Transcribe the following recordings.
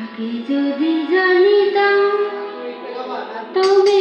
আগে যদি জানিতাম তবে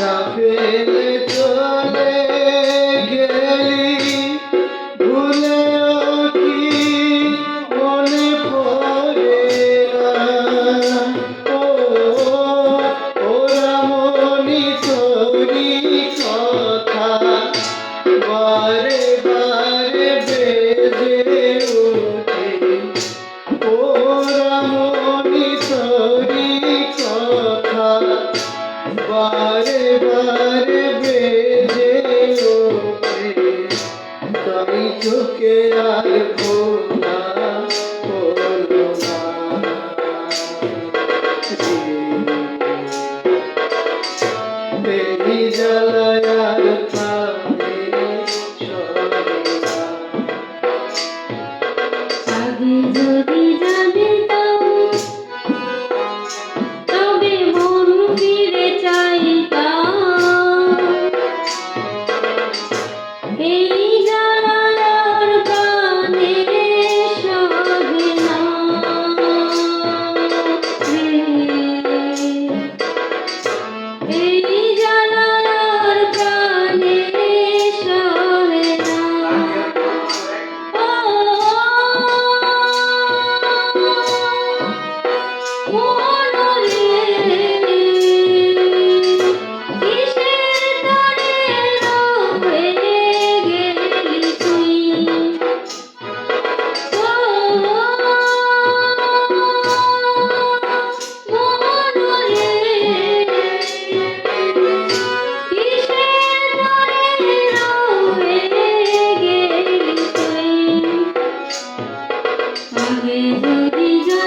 আশা পেলে চলে গেলি কি মনে পড়ে ও, ওরা মনি তোরি কথা, বারে বারে বেজে উঠে ওরা মনি তোরি কথা बारे बारे সঙ্গে যদি